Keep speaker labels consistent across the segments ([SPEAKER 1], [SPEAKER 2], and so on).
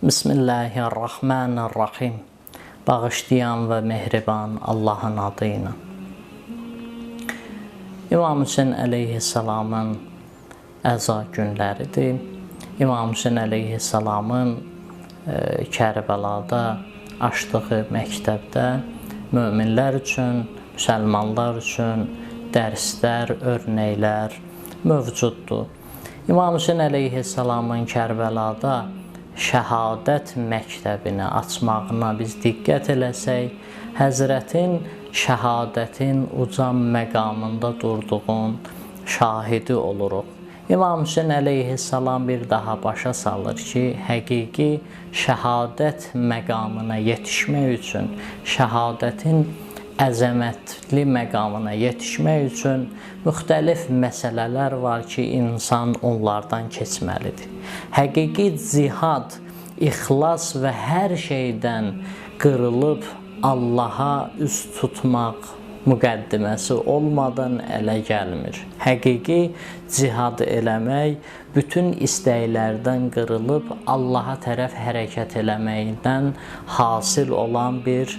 [SPEAKER 1] Bismillahirrahmanirrahim. Bağışlayan və mehriban Allahın adıyla. İmam Hüseyin əleyhissalamın əza günləridir. İmam Hüseyin əleyhissalamın e, Kərbəlada açdığı məktəbdə möminlər üçün, müsəlmanlar üçün dərslər, örnəklər mövcuddur. İmam Hüseyin əleyhissalamın Kərbəlada şəhadət məktəbini açmağına biz diqqət eləsək, Həzrətin şəhadətin uca məqamında durduğun şahidi oluruq. İmam Hüseyin əleyhissalam bir daha başa salır ki, həqiqi şəhadət məqamına yetişmək üçün, şəhadətin əzəmətli məqamına yetişmək üçün müxtəlif məsələlər var ki, insan onlardan keçməlidir. Həqiqi cihad, ixlas və hər şeydən qırılıb Allaha üz tutmaq müqəddiməsi olmadan ələ gəlmir. Həqiqi cihad eləmək bütün istəklərdən qırılıb Allaha tərəf hərəkət eləməkdən hasil olan bir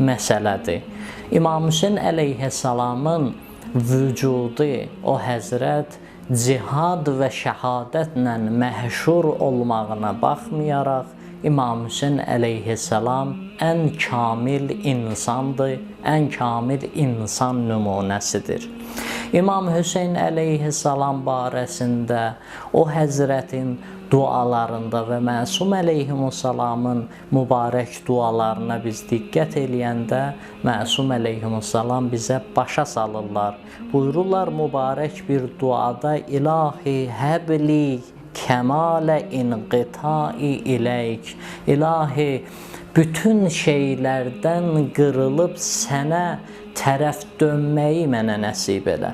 [SPEAKER 1] məsələdir. İmam Hüseyn əleyhissalamın vücudu, o həzrət cihad və şəhadətlə məşhur olmağına baxmayaraq İmam Hüseyn əleyhissalam ən kamil insandır, ən kamil insan nümunəsidir. İmam Hüseyn əleyhissalam barəsində o həzrətin dualarında və Məsum əleyhissalamın mübarək dualarına biz diqqət eləyəndə Məsum əleyhissalam bizə başa salırlar. Buyururlar mübarək bir duada İlahi həbli kemale inqita'i ileyk. İlahi bütün şeylərdən qırılıb sənə tərəf dönməyi mənə nəsib elə.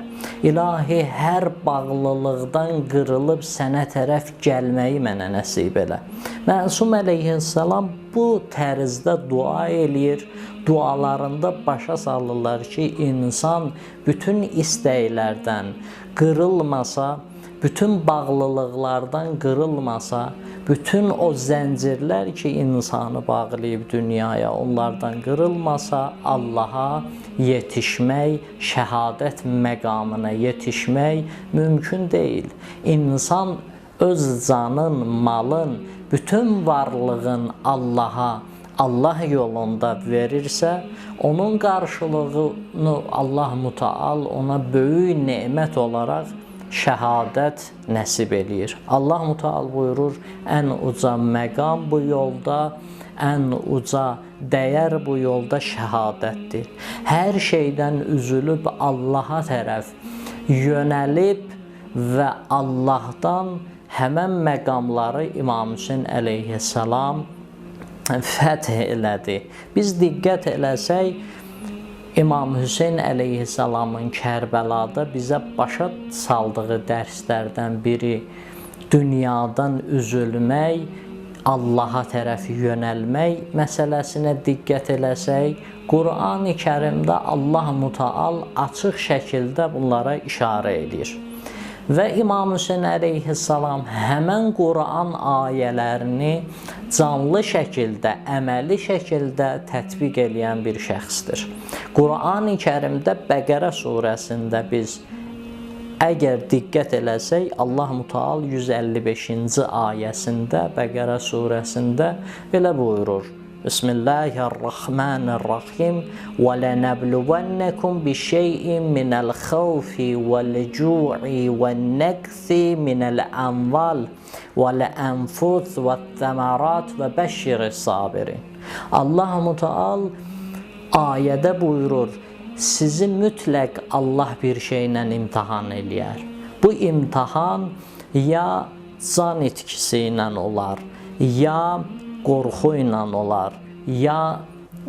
[SPEAKER 1] İlahi hər bağlılıqdan qırılıb sənə tərəf gəlməyi mənə nəsib elə. Məsum əleyhissalam bu tərzdə dua eləyir. Dualarında başa salırlar ki, insan bütün istəklərdən qırılmasa, bütün bağlılıqlardan qırılmasa, bütün o zəncirlər ki, insanı bağlayıb dünyaya, onlardan qırılmasa, Allaha yetişmək, şəhadət məqamına yetişmək mümkün deyil. İnsan öz canın, malın, bütün varlığın Allaha Allah yolunda verirsə, onun qarşılığını Allah Müteal ona böyük nemət olaraq şəhadət nəsib eləyir. Allah Müteal buyurur, ən uca məqam bu yolda, ən uca dəyər bu yolda şəhadətdir. Hər şeydən üzülüb Allaha tərəf yönəlib və Allahdan həmən məqamları İmam Hüseyn əleyhissalam fəth elədi. Biz diqqət eləsək, İmam Hüseyn əleyhissalamın Kərbəlada bizə başa saldığı dərslərdən biri dünyadan üzülmək, Allaha tərəf yönəlmək məsələsinə diqqət eləsək, Qurani Kərimdə Allah Müteal açıq şəkildə bunlara işarə edir. Və İmam Hüseyn əleyhissalam həmən Quran ayələrini canlı şəkildə, əməli şəkildə tətbiq eləyən bir şəxsdir. Qurani Kərimdə Bəqərə surəsində biz əgər diqqət eləsək, Allah Müteal 155-ci ayəsində Bəqərə surəsində belə buyurur: بسم الله الرحمن الرحيم ولنبلونكم بشيء من الخوف والجوع والنكث من الأموال والأنفس والثمرات وبشر الصابرين Allah Muteal ayədə buyurur, sizi mütləq Allah bir şeylə imtihan eləyər. Bu imtihan ya can itkisi ilə olar, ya qorxu ilə olar, ya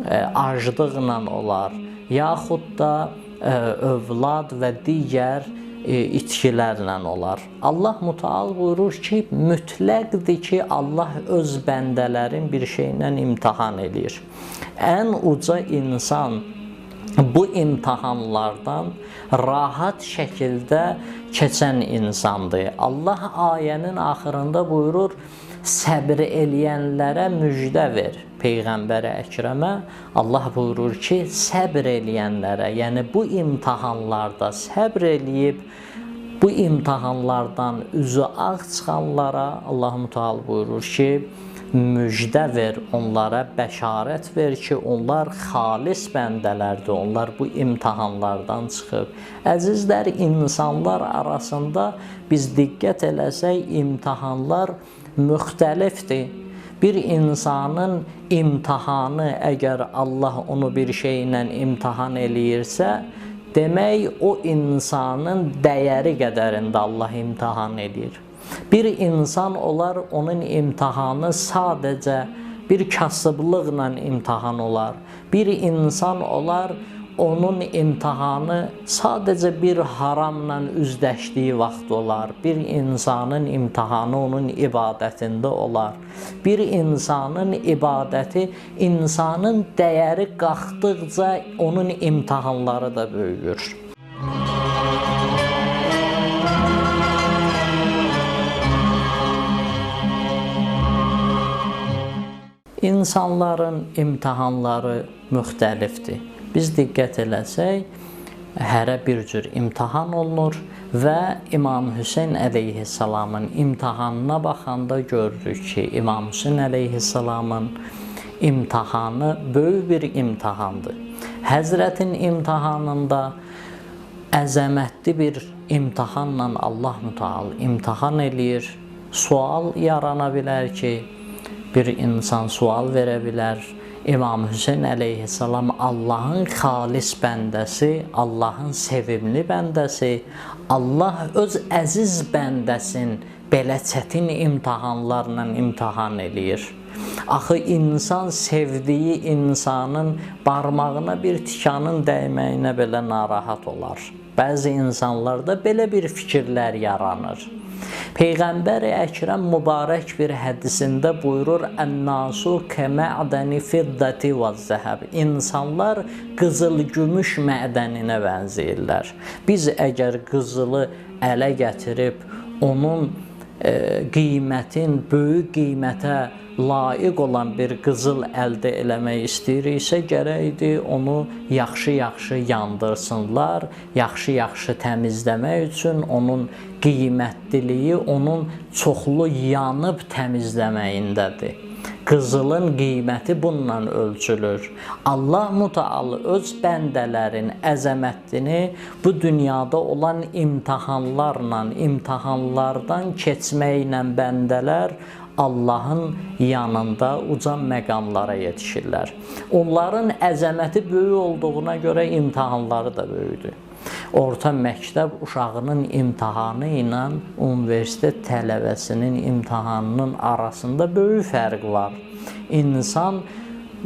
[SPEAKER 1] e, aclıqla olar, yaxud da e, övlad və digər e, itkilərlə olar. Allah Müteal buyurur ki, mütləqdir ki, Allah öz bəndələrin bir şeylə imtahan eləyir. Ən uca insan bu imtahanlardan rahat şəkildə keçən insandır. Allah ayənin axırında buyurur: səbr eləyənlərə müjdə ver. Peyğəmbər Əkrəmə Allah buyurur ki, səbr eləyənlərə, yəni bu imtahanlarda səbr eləyib bu imtahanlardan üzü ağ çıxanlara Allah Mütəal buyurur ki, müjdə ver, onlara bəşarət ver ki, onlar xalis bəndələrdir. Onlar bu imtahanlardan çıxıb. Əzizlər, insanlar arasında biz diqqət eləsək, imtahanlar müxtəlifdir. Bir insanın imtahanı əgər Allah onu bir şeylə imtahan eləyirsə, demək o insanın dəyəri qədərində Allah imtahan edir. Bir insan olar, onun imtahanı sadəcə bir kasıblıqla imtahan olar. Bir insan olar, onun imtahanı sadəcə bir haramla üzləşdiyi vaxt olar. Bir insanın imtahanı onun ibadətində olar. Bir insanın ibadəti insanın dəyəri qalxdıqca onun imtahanları da böyüyür. İnsanların imtahanları müxtəlifdir. Biz diqqət eləsək, hərə bir cür imtahan olunur və İmam Hüseyn əleyhissalamın imtahanına baxanda görürük ki, İmam Hüseyn əleyhissalamın imtahanı böyük bir imtahandır. Həzrətin imtahanında əzəmətli bir imtahanla Allah Müteal imtahan eləyir. Sual yarana bilər ki, bir insan sual verə bilər. İmam Hüseyn əleyhissalam Allahın xalis bəndəsi, Allahın sevimli bəndəsi, Allah öz əziz bəndəsin belə çətin imtahanlarla imtahan eləyir. Axı insan sevdiyi insanın barmağına bir tikanın dəyməyinə belə narahat olar. Bəzi insanlarda belə bir fikirlər yaranır. Peyğəmbər Əkrəm mübarək bir hədisində buyurur: "Ən-nasu kəmədəni fiddati və zəhəb." İnsanlar qızıl gümüş mədəninə bənzəyirlər. Biz əgər qızılı ələ gətirib onun qiymətin böyük qiymətə layiq olan bir qızıl əldə eləmək istəyiriksə, gərəkdir onu yaxşı-yaxşı yandırsınlar, yaxşı-yaxşı təmizləmək üçün onun qiymətliliyi onun çoxlu yanıb təmizləməyindədir. Qızılın qiyməti bununla ölçülür. Allah Müteal öz bəndələrin əzəmətini bu dünyada olan imtahanlarla, imtahanlardan keçməklə bəndələr Allahın yanında uca məqamlara yetişirlər. Onların əzəməti böyük olduğuna görə imtahanları da böyükdür. Orta məktəb uşağının imtahanı ilə universitet tələbəsinin imtahanının arasında böyük fərq var. İnsan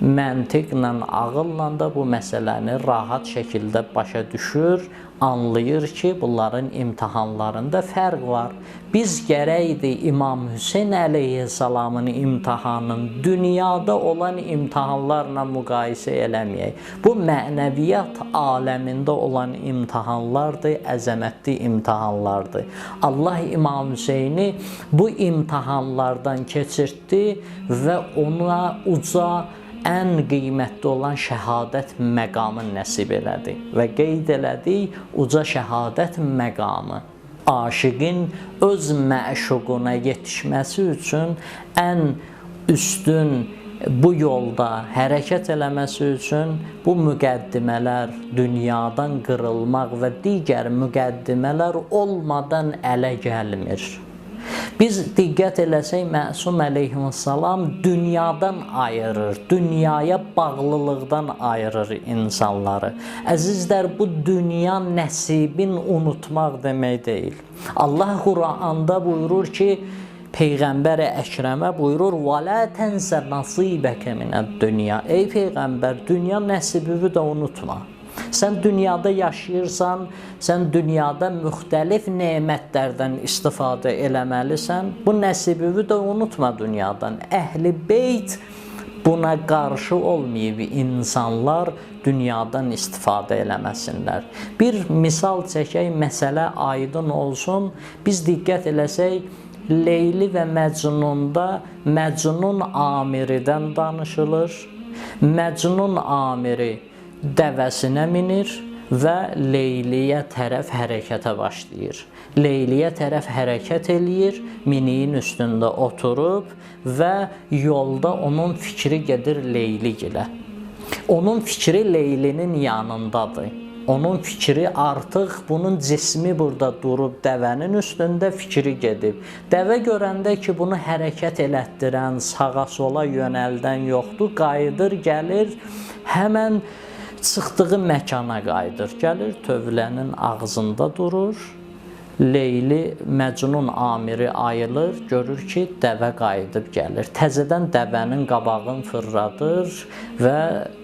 [SPEAKER 1] məntiqlə, ağılla da bu məsələni rahat şəkildə başa düşür anlayır ki, bunların imtahanlarında fərq var. Biz gərəkdir İmam Hüseyn əleyhissalamın imtahanın dünyada olan imtahanlarla müqayisə eləməyək. Bu mənəviyyat aləmində olan imtahanlardır, əzəmətli imtahanlardır. Allah İmam Hüseyni bu imtahanlardan keçirtdi və ona uca ən qiymətli olan şəhadət məqamı nəsib elədi və qeyd elədi uca şəhadət məqamı aşiqin öz məşuquna yetişməsi üçün ən üstün bu yolda hərəkət eləməsi üçün bu müqəddimələr dünyadan qırılmaq və digər müqəddimələr olmadan ələ gəlmir. Biz diqqət eləsək Məsum əleyhissalam dünyadan ayırır, dünyaya bağlılıqdan ayırır insanları. Əzizlər, bu dünya nəsibin unutmaq demək deyil. Allah Quranda buyurur ki, Peyğəmbər Əkrəmə buyurur: "Və la tənsə nasibəkə minəd-dünya." Ey peyğəmbər, dünya nəsibini də unutma. Sən dünyada yaşayırsan, sən dünyada müxtəlif nemətlərdən istifadə eləməlisən. Bu nəsibini də unutma dünyadan. Əhli beyt buna qarşı olmayıb insanlar dünyadan istifadə eləməsinlər. Bir misal çəkək, məsələ aydın olsun. Biz diqqət eləsək, Leyli və Məcnunda Məcnun Amiridən danışılır. Məcnun Amiri dəvəsinə minir və Leyliyə tərəf hərəkətə başlayır. Leyliyə tərəf hərəkət eləyir, miniyin üstündə oturub və yolda onun fikri gedir Leyligilə. Onun fikri Leylinin yanındadır. Onun fikri artıq bunun cismi burada durub dəvənin üstündə fikri gedib. Dəvə görəndə ki, bunu hərəkət elətdirən, sağa sola yönəldən yoxdur, qayıdır, gəlir, həmən çıxdığı məkana qayıdır. Gəlir tövlənin ağzında durur. Leyli Məcnun amiri ayılır, görür ki, dəvə qayıdıb gəlir. Təzədən dəvənin qabağını fırladır və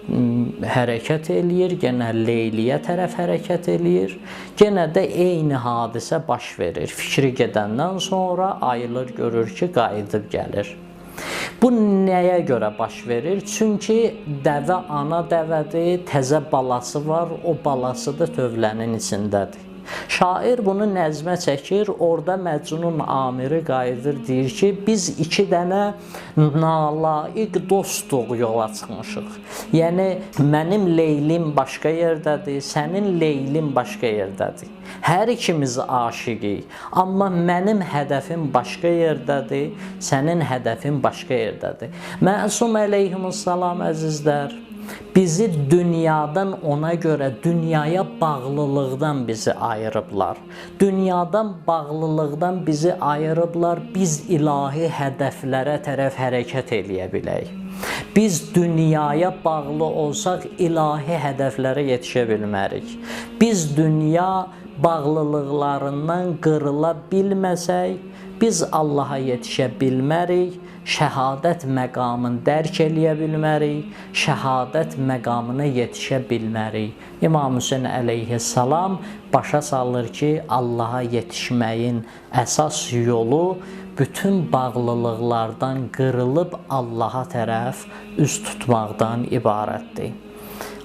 [SPEAKER 1] m, hərəkət eləyir, yenə Leyliyə tərəf hərəkət eləyir. Yenə də eyni hadisə baş verir. Fikri gedəndən sonra ayılır, görür ki, qayıdıb gəlir. Bu nəyə görə baş verir? Çünki dəvə ana dəvədir, təzə balası var, o balası da tövlənin içindədir. Şair bunu nəzmə çəkir, orada Məcnun Amiri qayıdır, deyir ki, biz iki dənə nalayiq dostluq yola çıxmışıq. Yəni mənim Leylim başqa yerdədir, sənin Leylin başqa yerdədir. Hər ikimiz aşiqik, amma mənim hədəfim başqa yerdədir, sənin hədəfin başqa yerdədir. Məsum əleyhissalam əzizlər, bizi dünyadan ona görə dünyaya bağlılıqdan bizi ayırıblar. Dünyadan bağlılıqdan bizi ayırıblar. Biz ilahi hədəflərə tərəf hərəkət eləyə bilək. Biz dünyaya bağlı olsaq ilahi hədəflərə yetişə bilmərik. Biz dünya bağlılıqlarından qırıla bilməsək, biz Allaha yetişə bilmərik şəhadət məqamını dərk eləyə bilmərik, şəhadət məqamına yetişə bilmərik. İmam Hüseyn əleyhissalam başa salır ki, Allaha yetişməyin əsas yolu bütün bağlılıqlardan qırılıb Allaha tərəf üz tutmaqdan ibarətdir.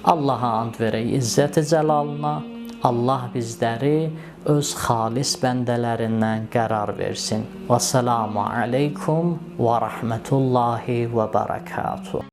[SPEAKER 1] Allaha and verək izzət-i cəlalına. Allah bizləri öz xalis bəndələrindən qərar versin. Və salamu aleykum və rahmetullahi və bərəkatuhu.